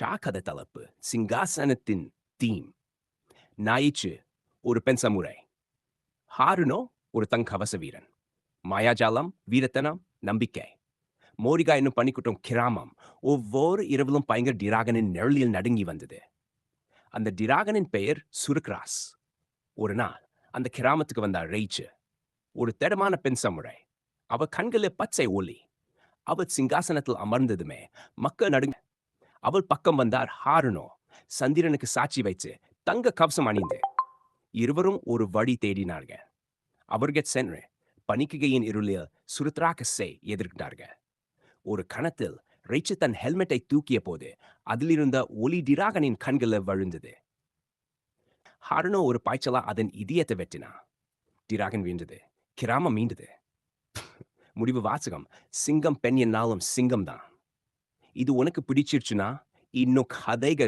ஷாகத தலைப்பு சிங்காசனத்தின் தீம். நாயிச்சு ஒரு பெண் சமுரை. ஹாருனோ ஒரு தங் கவச வீரன். மாயாஜாலம் வீரத்தனம் நம்பிக்கை. மோரிகா என்னும் பணிக்குட்டும் கிராமம். ஒவ்வொரு இரவிலும் பயங்கர டிராகனின் நிழலில் நடுங்கி வந்தது. அந்த டிராகனின் பெயர் சுருக்ராஸ். ஒரு நாள் அந்த கிராமத்துக்கு வந்தார் ரெய்ச்சு. ஒரு திடமான பெண் சமுரை. அவ கண்களில் பச்சை ஒலி அவள் சிங்காசனத்தில் அமர்ந்ததுமே மக்கள் நடுங்க அவள் பக்கம் வந்தார் ஹாருனோ. சந்திரனுக்கு சாட்சி வைத்து தங்க கவசம் அணிந்து இருவரும் ஒரு வழி தேடினார்கள். அவர்கள் சென்று பணிக்கையின் இருளில் சுருத்ராக்கஸை எதிர்த்தார்கள். ஒரு கணத்தில் ரைச்சு தன் ஹெல்மெட்டை தூக்கிய போது அதிலிருந்த ஒளி டிராகனின் கண்களில் வழுந்தது. ஹாருனோ ஒரு பாய்ச்சலா அதன் இதயத்தை வெட்டினா. டிராகன் வீழ்ந்தது. கிராமம் மீண்டது. முடிவு வாசகம். சிங்கம் பெண் என்னாலும் சிங்கம் தான் இது உனக்கு பிடிச்சிருச்சுன்னா இன்னும் கதைகள்